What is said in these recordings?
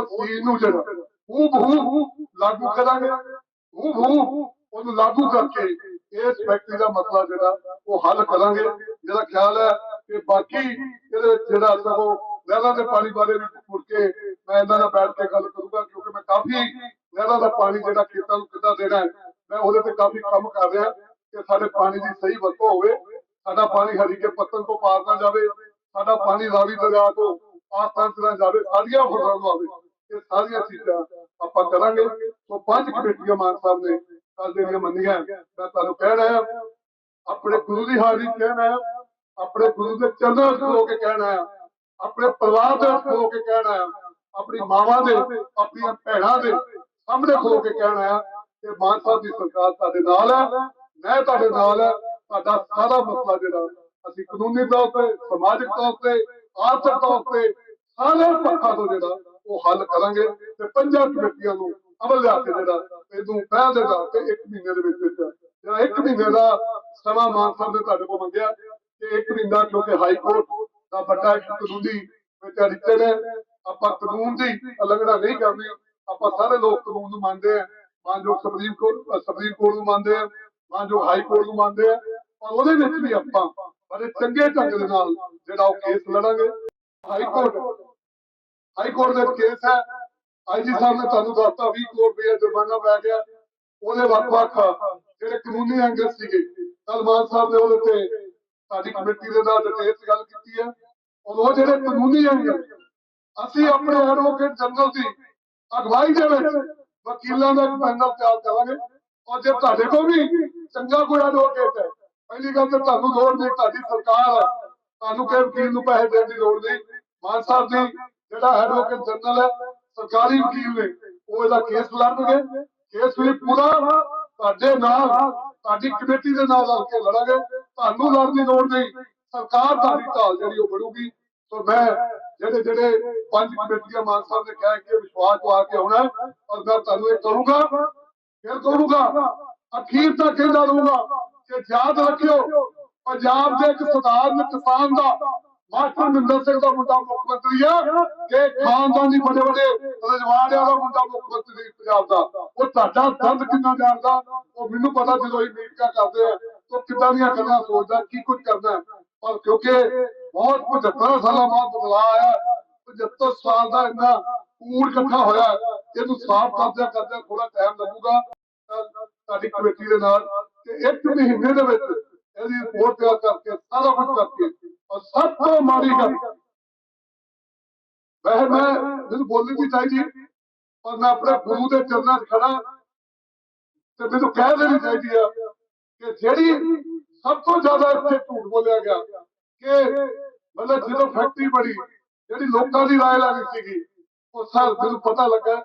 ਉਸ ਚੀਜ਼ ਨੂੰ ਜਿਹੜਾ ਹੂ ਬਹੂ ਲਾਗੂ ਕਰਾਂਗੇ ਹੂ ਬਹੂ ਉਹਨੂੰ ਲਾਗੂ ਕਰਕੇ ਇਸ ਫੈਕਟਰੀ ਦਾ ਮਸਲਾ ਜਿਹੜਾ, ਉਹ ਹੱਲ ਕਰਾਂਗੇ। ਜਿਹੜਾ ਖਿਆਲ ਹੈ ਕਿ ਬਾਕੀ ਇਹਦੇ ਜਿਹੜਾ ਸਗੋਂ ਨਹਿਰਾਂ ਦੇ ਪਾਣੀ ਬਾਰੇ ਵੀ ਮੁੜ ਕੇ ਮੈਂ ਇਹਨਾਂ ਨਾਲ ਬੈਠ ਕੇ ਗੱਲ ਕਰੂੰਗਾ, ਕਿਉਂਕਿ ਮੈਂ ਕਾਫੀ ਨਹਿਰਾਂ ਦਾ ਪਾਣੀ ਜਿਹੜਾ ਖੇਤਾਂ ਨੂੰ ਕਿੱਦਾਂ ਦੇਣਾ ਮੈਂ ਉਹਦੇ ਤੇ ਕਾਫੀ ਕੰਮ ਕਰ ਰਿਹਾ ਕਿ ਸਾਡੇ ਪਾਣੀ ਦੀ ਸਹੀ ਵਰਤੋਂ ਹੋਵੇ, ਸਾਡਾ ਪਾਣੀ ਹਰੀ ਕੇ ਪੱਤਨ ਤੋਂ ਪਾਰ ਨਾ ਜਾਵੇ, ਸਾਡਾ ਪਾਣੀ ਰਾਵੀ ਦਰਿਆ ਤੋਂ ਆਸਾਨ ਤਰ੍ਹਾਂ ਜਾਵੇ, ਸਾਰੀਆਂ ਫਸਲਾਂ ਨੂੰ ਆਵੇ। ਇਹ ਸਾਰੀਆਂ ਚੀਜ਼ਾਂ ਆਪਾਂ ਕਰਾਂਗੇ। ਸੋ ਪੰਜ ਕਮੇਟੀਆਂ ਮਾਨ ਸਾਹਿਬ ਨੇ ਕੱਲ ਜਿਹੜੀਆਂ ਮੰਨੀਆਂ, ਮੈਂ ਤੁਹਾਨੂੰ ਕਹਿ ਰਿਹਾ, ਆਪਣੇ ਗੁਰੂ ਦੀ ਹਾਜ਼ਰੀ ਕਹਿਣਾ ਆਪਣੇ ਗੁਰੂ ਦੇ ਚਰਨਾਂ 'ਚ ਖਲੋ ਕੇ ਕਹਿਣਾ ਆਪਣੇ ਪਰਿਵਾਰ ਦੇ ਵਿੱਚ ਕੇ ਕਹਿਣਾ ਆਪਣੀ ਮਾਵਾਂ ਦੇ, ਆਪਣੀਆਂ ਭੈਣਾਂ ਦੇ ਸਾਹਮਣੇ ਖੋ ਕੇ ਕਹਿਣਾ ਹੈ ਕਿ ਮਾਨ ਸਾਹਿਬ ਦੀ ਸਰਕਾਰ ਤੁਹਾਡੇ ਨਾਲ ਹੈ, ਮੈਂ ਤੁਹਾਡੇ ਨਾਲ ਹੈ, ਤੁਹਾਡਾ ਸਾਰਾ ਮਸਲਾ ਜਿਹੜਾ ਅਸੀਂ ਕਾਨੂੰਨੀ ਤੌਰ ਤੇ, ਸਮਾਜਿਕ ਤੌਰ ਤੇ, ਆਰਥਿਕ ਤੌਰ ਤੇ ਸਾਰੇ ਪੱਖਾਂ ਤੋਂ ਜਿਹੜਾ ਉਹ ਹੱਲ ਕਰਾਂਗੇ ਤੇ ਪੰਜਾਂ ਕਮੇਟੀਆਂ ਨੂੰ ਅਮਲ ਲਿਆ ਕੇ ਜਿਹੜਾ ਇਹਨੂੰ ਪਹਿਲ ਦੇ ਦਰ ਤੇ ਇੱਕ ਮਹੀਨੇ ਦੇ ਵਿੱਚ ਵਿੱਚ। ਜਿਹੜਾ ਇੱਕ ਮਹੀਨੇ ਦਾ ਸਮਾਂ ਮਾਨ ਸਾਹਿਬ ਨੇ ਤੁਹਾਡੇ ਕੋਲ ਮੰਗਿਆ ਕਿ ਇੱਕ ਮਹੀਨਾ ਕਿਉਂਕਿ ਹਾਈ ਕੋਰਟ ਦਾ ਵੱਡਾ ਇੱਕ ਕਾਨੂੰਨੀ ਵਿੱਚ ਅੜਿੱਤੇ ਨੇ ਆਪਾਂ ਕਾਨੂੰਨ ਦੀ ਉਲੰਘਣਾ ਨਹੀਂ ਕਰਨੀ। ਆਪਾਂ ਸਾਰੇ ਲੋਕ ਕਾਨੂੰਨ ਨੂੰ ਮੰਨਦੇ ਆ ਮਾਨਯੋਗ ਸੁਪਰੀਮ ਕੋਰਟ ਸੁਪਰੀਮ ਕੋਰਟ ਨੂੰ ਮੰਨਦੇ ਆ ਮਾਨਯੋਗ ਹਾਈ ਕੋਰਟ ਨੂੰ ਮੰਨਦੇ ਆ ਔਰ ਉਹਦੇ ਵਿੱਚ ਵੀ ਆਪਾਂ ਬੜੇ ਚੰਗੇ ਢੰਗ ਦੇ ਨਾਲ ਜਿਹੜਾ ਉਹ ਕੇਸ ਲੜਾਂਗੇ। ਹਾਈ ਕੋਰਟ ਹਾਈ ਕੋਰਟ ਦੇ ਕੇਸ ਹੈ। ਆਈਜੀ ਸਾਹਿਬ ਨੇ ਤੁਹਾਨੂੰ ਦੱਸਤਾ 20 ਕਰੋੜ ਰੁਪਏ ਜੁਰਮਾਨਾ ਪੈ ਗਿਆ। ਉਹਦੇ ਵੱਖ-ਵੱਖ ਜਿਹੜੇ ਕਾਨੂੰਨੀ ਐਂਗਲ ਸੀਗੇ ਕੱਲ ਸਾਹਿਬ ਨੇ ਉਹਦੇ ਤੇ ਸਾਡੀ ਕਮੇਟੀ ਦੇ ਨਾਲ ਡਿਟੇਲ ਚ ਗੱਲ ਕੀਤੀ ਹੈ। ਉਹ ਜਿਹੜੇ ਕਾਨੂੰਨੀ ਐਂਗਲ ਅਸੀਂ ਆਪਣੇ ਐਡਵੋਕੇਟ ਜਨਰਲ ਦੀ ਅਗਵਾਈ ਦੇ ਵਿੱਚ ਵਕੀਲਾਂ ਦਾ ਇੱਕ ਪੈਨਲ ਤਿਆਰ ਕਰਾਂਗੇ। ਔਰ ਜੇ ਤੁਹਾਡੇ ਕੋਲ ਵੀ ਚੰਗਾ ਕੋਈ ਐਡਵੋਕੇਟ ਹੈ, ਪਹਿਲੀ ਗੱਲ ਤਾਂ ਤੁਹਾਨੂੰ ਲੋੜ ਨਹੀਂ, ਤੁਹਾਡੀ ਸਰਕਾਰ ਹੈ। ਤੁਹਾਨੂੰ ਕਿਸੇ ਵਕੀਲ ਨੂੰ ਪੈਸੇ ਦੇਣ ਦੀ ਲੋੜ ਨਹੀਂ। ਮਾਨ ਸਾਹਿਬ ਦੀ ਜਿਹੜਾ ਐਡਵੋਕੇਟ ਜਨਰਲ ਹੈ, ਸਰਕਾਰੀ ਵਕੀਲ ਨੇ, ਉਹ ਇਹਦਾ ਕੇਸ ਲੜਨਗੇ। ਕੇਸ ਵੀ ਪੂਰਾ ਤੁਹਾਡੇ ਨਾਲ, ਤੁਹਾਡੀ ਕਮੇਟੀ ਦੇ ਨਾਲ ਰਲ ਕੇ ਲੜਾਂਗੇ ਤੁਹਾਨੂੰ ਲੜਨ ਦੀ ਲੋੜ ਨਹੀਂ। ਸਰਕਾਰ ਤੁਹਾਡੀ ਢਾਲ ਜਿਹੜੀ ਉਹ ਬਣੂਗੀ। ਸੋ ਮੈਂ ਜਿਹੜੇ ਜਿਹੜੇ ਪੰਜ ਕਮੇਟੀਆਂ ਮਾਨ ਸਾਹਿਬ ਨੇ ਕਹਿ ਕੇ ਵਿਸ਼ਵਾਸ ਪਾ ਕੇ ਆਉਣਾ ਔਰ ਮੈਂ ਤੁਹਾਨੂੰ ਇਹ ਕਰੂੰਗਾ, ਫਿਰ ਕਰੂੰਗਾ। ਅਖੀਰ ਤੱਕ ਕਹਿੰਦਾ ਰਹੂੰਗਾ ਕਿ ਯਾਦ ਰੱਖਿਓ, ਪੰਜਾਬ ਦੇ ਇੱਕ ਸਧਾਰਨ ਕਿਸਾਨ ਦਾ ਮਾਸਟਰ ਮਿੰਦਰ ਸਿੰਘ ਦਾ ਮੁੰਡਾ ਮੁੱਖ ਮੰਤਰੀ ਆ, ਕਿ ਖਾਨਦਾਨੀ ਬੜੇ ਬੜੇ ਰਜਵਾੜਿਆਂ ਦਾ ਮੁੰਡਾ ਮੁੱਖ ਮੰਤਰੀ ਪੰਜਾਬ ਦਾ। ਉਹ ਤੁਹਾਡਾ ਦਰਦ ਕਿੰਨਾ ਜਾਣਦਾ? ਉਹ ਮੈਨੂੰ ਪਤਾ ਜਦੋਂ ਇਹ ਮੀਟਿੰਗਾਂ ਕਰਦੇ ਆ, ਉਹ ਕਿੱਦਾਂ ਦੀਆਂ ਗੱਲਾਂ ਸੋਚਦਾ, ਕੀ ਕੁਝ ਕਰਦਾ। ਪਰ ਕਿਉਂਕਿ ਬਹੁਤ 75 ਸਾਲਾਂ ਬਾਅਦ ਬਦਲਾਅ ਆਇਆ 75 ਸਾਲ ਦਾ ਇੰਨਾ ਕੂੜ ਇਕੱਠਾ ਹੋਇਆ, ਇਹਨੂੰ ਸਾਫ਼ ਕਰਦਿਆਂ ਕਰਦਿਆਂ ਥੋੜਾ ਟਾਈਮ ਲੱਗੂਗਾ ਸਾਡੀ ਕਮੇਟੀ ਦੇ ਨਾਲ। ਤੇ ਇੱਕ ਮਹੀਨੇ ਦੇ ਵਿੱਚ ਇਹਦੀ ਰਿਪੋਰਟ ਤਿਆਰ ਕਰਕੇ, ਸਾਰਾ ਕੁਝ ਕਰਕੇ ਔਰ ਸਭ ਤੋਂ ਮਾੜੀ ਗੱਲ ਵੈਸੇ ਮੈਂ ਮੈਨੂੰ ਬੋਲਣੀ ਨਹੀਂ ਚਾਹੀਦੀ, ਪਰ ਮੈਂ ਆਪਣੇ ਗੁਰੂ ਦੇ ਚਰਨਾਂ 'ਚ ਖੜਾ ਤੇ ਮੈਨੂੰ ਕਹਿ ਦੇਣੀ ਚਾਹੀਦੀ ਆ ਕਿ ਜਿਹੜੀ ਸਭ ਤੋਂ ਜ਼ਿਆਦਾ ਇੱਥੇ ਝੂਠ ਬੋਲਿਆ ਗਿਆ, ਕਿ ਮਤਲਬ ਜਦੋਂ ਫੈਕਟਰੀ ਬਣੀ, ਜਿਹੜੀ ਲੋਕਾਂ ਦੀ ਰਾਏ ਲੱਗੀ ਸੀਗੀ ਉਹ ਸਰ ਮੈਨੂੰ ਪਤਾ ਲੱਗਾ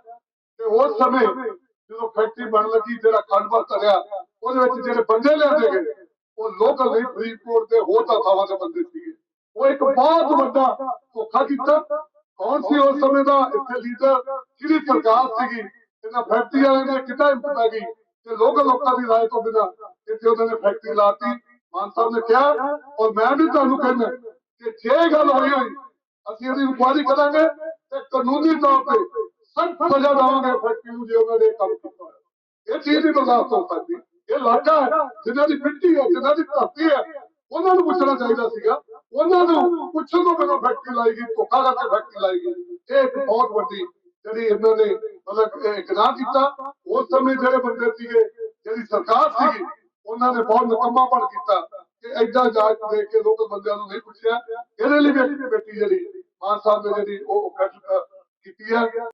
ਤੇ ਉਸ ਸਮੇਂ ਜਦੋਂ ਫੈਕਟਰੀ ਬਣ ਲੱਗੀ, ਜਿਹੜਾ ਖੰਡਪਰ ਧਰਿਆ, ਉਹਦੇ ਵਿੱਚ ਜਿਹੜੇ ਬੰਦੇ ਲਿਆਂਦੇ ਗਏ, ਉਹ ਲੋਕਲ ਨਹੀਂ, ਫਰੀਦਕੋਟ ਦੇ ਹੋਰ ਤਾਂ ਥਾਵਾਂ ਦੇ ਬੰਦੇ ਸੀਗੇ। ਉਹ ਇੱਕ ਬਹੁਤ ਵੱਡਾ ਧੋਖਾ ਕੀਤਾ। ਕੌਣ ਸੀ ਉਸ ਸਮੇਂ ਦਾ ਇੱਥੇ ਲੀਡਰ ਕਿਹੜੀ ਸਰਕਾਰ ਸੀਗੀ? ਇਹਨਾਂ ਫੈਕਟਰੀ ਵਾਲਿਆਂ ਨੇ ਕਿੱਦਾਂ ਪੈ ਗਈ? ਤੇ ਲੋਕਲ ਲੋਕਾਂ ਦੀ ਰਾਏ ਤੋਂ ਬਿਨਾਂ ਇੱਥੇ ਉਹਨਾਂ ਨੇ ਫੈਕਟਰੀ ਲਾਤੀ ਮਾਨ ਸਾਹਿਬ ਨੇ ਕਿਹਾ, ਔਰ ਮੈਂ ਵੀ ਤੁਹਾਨੂੰ ਕਹਿੰਦਾ ਕਿ ਜੇ ਗੱਲ ਹੋਈ ਹੋਈ, ਅਸੀਂ ਇਹਦੀ ਇਨਕੁਆਇਰੀ ਕਰਾਂਗੇ ਤੇ ਕਾਨੂੰਨੀ ਤੌਰ ਤੇ ਸਖਤ ਸਜ਼ਾ ਦੇਵਾਂਗੇ ਫੈਕਟਰੀ ਨੂੰ ਜੇ ਉਹਨਾਂ ਨੇ ਕੰਮ ਕੀਤਾ ਇਹ ਚੀਜ਼ ਨਹੀਂ ਬਰਦਾਸ਼ਤ ਹੋ ਸਕਦੀ। ਇਹ ਇਲਾਕਾ ਹੈ, ਜਿਨ੍ਹਾਂ ਦੀ ਮਿੱਟੀ ਹੈ, ਜਿਨ੍ਹਾਂ ਦੀ ਧਰਤੀ ਹੈ, ਉਹਨਾਂ ਨੂੰ ਪੁੱਛਣਾ ਚਾਹੀਦਾ ਸੀਗਾ। ਉਹਨਾਂ ਨੂੰ ਪੁੱਛਣ ਤੋਂ ਬਿਨਾਂ ਫੈਕਟਰੀ ਲਾਈ ਗਈ ਧੋਖਾ ਕਰਕੇ ਫੈਕਟਰੀ ਲਾਈ ਗਈ। ਇਹ ਇੱਕ ਬਹੁਤ ਵੱਡੀ ਜਿਹੜੀ ਇਹਨਾਂ ਨੇ ਮਤਲਬ ਗੁਨਾਹ ਕੀਤਾ ਉਸ ਸਮੇਂ ਜਿਹੜੇ ਬੰਦੇ ਸੀਗੇ ਜਿਹੜੀ ਸਰਕਾਰ ਸੀਗੀ ਉਹਨਾਂ ਨੇ ਬਹੁਤ ਨਿਕੰਮਾਪਣ ਕੀਤਾ ਕਿ ਐਡਾ ਜਾਂਚ ਦੇ ਕੇ ਲੋਕ ਬੰਦਿਆਂ ਨੂੰ ਨਹੀਂ ਪੁੱਛਿਆ। ਇਹਦੇ ਲਈ ਵੀ ਕਮੇਟੀ ਜਿਹੜੀ ਮਾਨ ਸਾਹਿਬ ਨੇ ਜਿਹੜੀ ਉਹ ਕੀਤੀ ਹੈ।